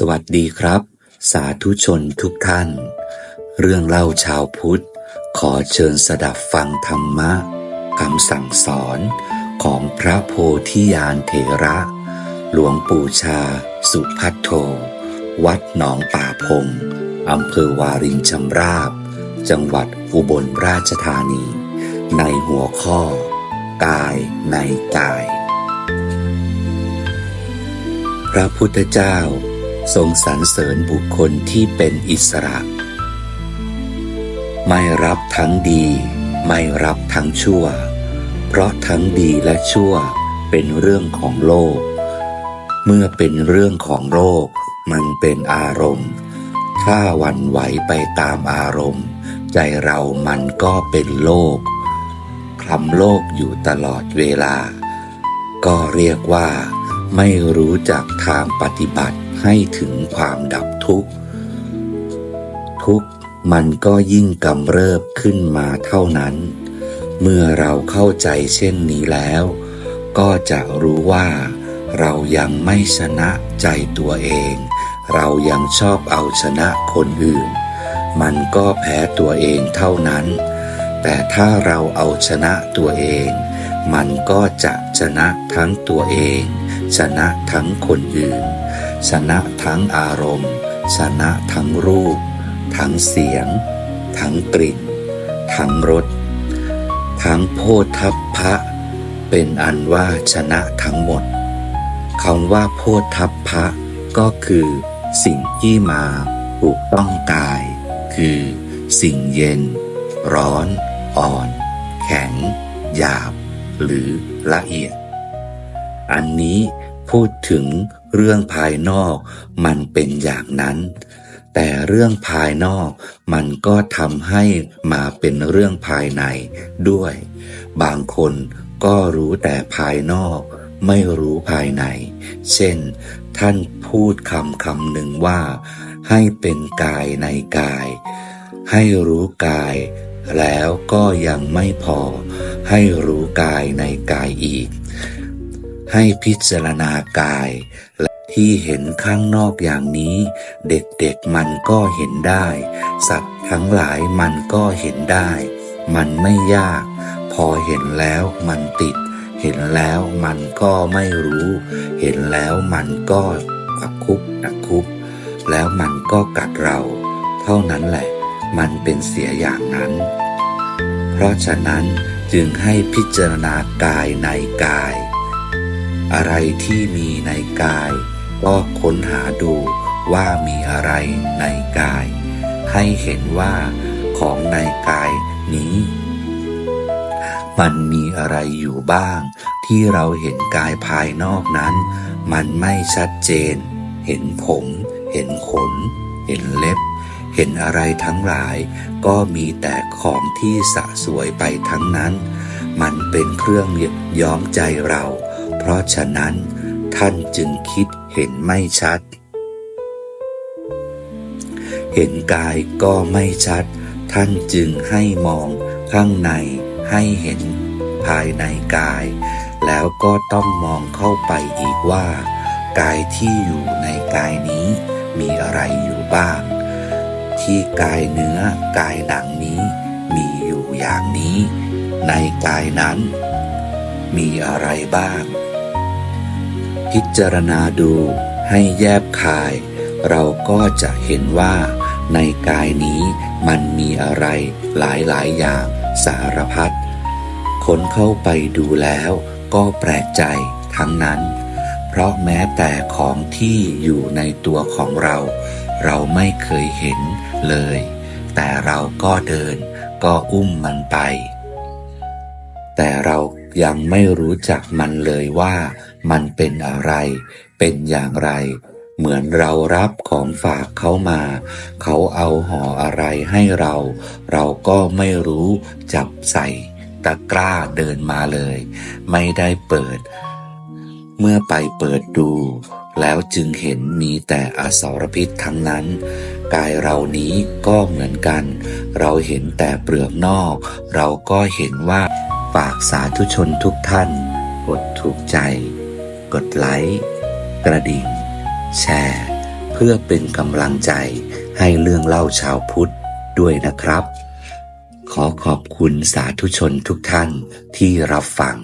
สวัสดีครับ สาธุชนทุกท่าน เรื่องเล่าชาวพุทธ ขอเชิญสดับฟังธรรมะคำสั่งสอนของพระโพธิยานเถระ หลวงปู่ชา สุพัทโท วัดหนองป่าพงอำเภอวารินชำราบ จังหวัดอุบลราชธานี ในหัวข้อ กายในกาย พระพุทธเจ้า ทรงสรรเสริญบุคคลที่เป็นอิสระ ไม่รับทั้งดี ไม่รับทั้งชั่ว เพราะทั้งดีและชั่วเป็นเรื่องของโลก เมื่อเป็นเรื่องของโลก มันเป็นอารมณ์ ถ้าวันไหวไปตามอารมณ์ ใจเรามันก็เป็นโลกคลำโลกอยู่ตลอดเวลา ก็เรียกว่า ไม่รู้จักทางปฏิบัติ ให้ถึงความดับทุกข์ ทุกข์มันก็ยิ่งกำเริบขึ้นมาเท่านั้น เมื่อเราเข้าใจเช่นนี้แล้ว ก็จะรู้ว่าเรายังไม่ชนะใจตัวเอง เรายังชอบเอาชนะคนอื่น มันก็แพ้ตัวเองเท่านั้น แต่ถ้าเราเอาชนะตัวเอง มันก็จะชนะทั้งตัวเอง ชนะทั้งคนอื่น ชนะทั้งอารมณ์ ชนะทั้งรูป ทั้งเสียง ทั้งกลิ่น ทั้งรส ทั้งโพธัพพะ เป็นอันว่าชนะทั้งหมดคำว่าโพธัพพะ ก็คือ สิ่งที่มาถูกต้องกาย คือ สิ่งเย็น ร้อน อ่อน แข็ง หยาบ หรือละเอียด อันนี้พูดถึงเรื่องภายนอกมันเป็นอย่างนั้น แต่เรื่องภายนอกมันก็ทำให้มาเป็นเรื่องภายในด้วย บางคนก็รู้แต่ภายนอก ไม่รู้ภายใน เช่น ท่านพูดคำคำหนึ่งว่า ให้เป็นกายในกาย ให้รู้กาย แล้วก็ยังไม่พอ ให้รู้กายในกายอีก ให้พิจารณากายและที่เห็นข้างนอกอย่างนี้ เด็กๆมันก็เห็นได้ สัตว์ทั้งหลายมันก็เห็นได้ มันไม่ยาก พอเห็นแล้วมันติด เห็นแล้วมันก็ไม่รู้ เห็นแล้วมันก็ปักคุบตะคุบ แล้วมันก็กัดเรา เท่านั้นแหละ มันเป็นเสียอย่างนั้น เพราะฉะนั้นจึงให้พิจารณากายในกาย อะไรที่มีในกาย ก็ค้นหาดูว่ามีอะไรในกาย ให้เห็นว่าของในกายนี้ มันมีอะไรอยู่บ้าง ที่เราเห็นกายภายนอกนั้น มันไม่ชัดเจน เห็นผม เห็นขน เห็นเล็บ เห็นอะไรทั้งหลาย ก็มีแต่ของที่สะสวยไปทั้งนั้น มันเป็นเครื่องย้อมใจเรา ราะฉะนั้นท่านจึงคิดเห็นไม่ชัด เห็นกายก็ไม่ชัด ท่านจึงให้มองข้างในให้เห็นภายในกาย แล้วก็ต้องมองเข้าไปอีกว่า กายที่อยู่ในกายนี้มีอะไรอยู่บ้าง ที่กายเนื้อกายหนังนี้มีอยู่อย่างนี้ ในกายนั้น มีอะไรบ้าง พิจารณาดูให้แยบคาย เราก็จะเห็นว่า ในกายนี้มันมีอะไรหลายหลายๆ อย่างสารพัดค้นเข้าไปดูแล้วก็แปลกใจทั้งนั้น เพราะแม้แต่ของที่อยู่ในตัวของเรา เราไม่เคยเห็นเลย แต่เราก็เดินก็อุ้มมันไป แต่เรา ยังไม่รู้จักมันเลยว่ามันเป็นอะไร เป็นอย่างไร เหมือนเรารับของฝากเขามา เขาเอาห่ออะไรให้เรา เราก็ไม่รู้จับใส่ตะกร้าเดินมาเลย ไม่ได้เปิด เมื่อไปเปิดดู แล้วจึงเห็นมีแต่อสารพิษทั้งนั้น กายเรานี้ก็เหมือนกัน เราเห็นแต่เปลือกนอก เราก็เห็นว่า ฝากสาธุชนทุกท่าน กดถูกใจ กดไลค์กระดิ่ง แชร์ เพื่อเป็นกำลังใจให้เรื่องเล่าชาวพุทธด้วยนะครับ ขอขอบคุณสาธุชนทุกท่านที่รับฟัง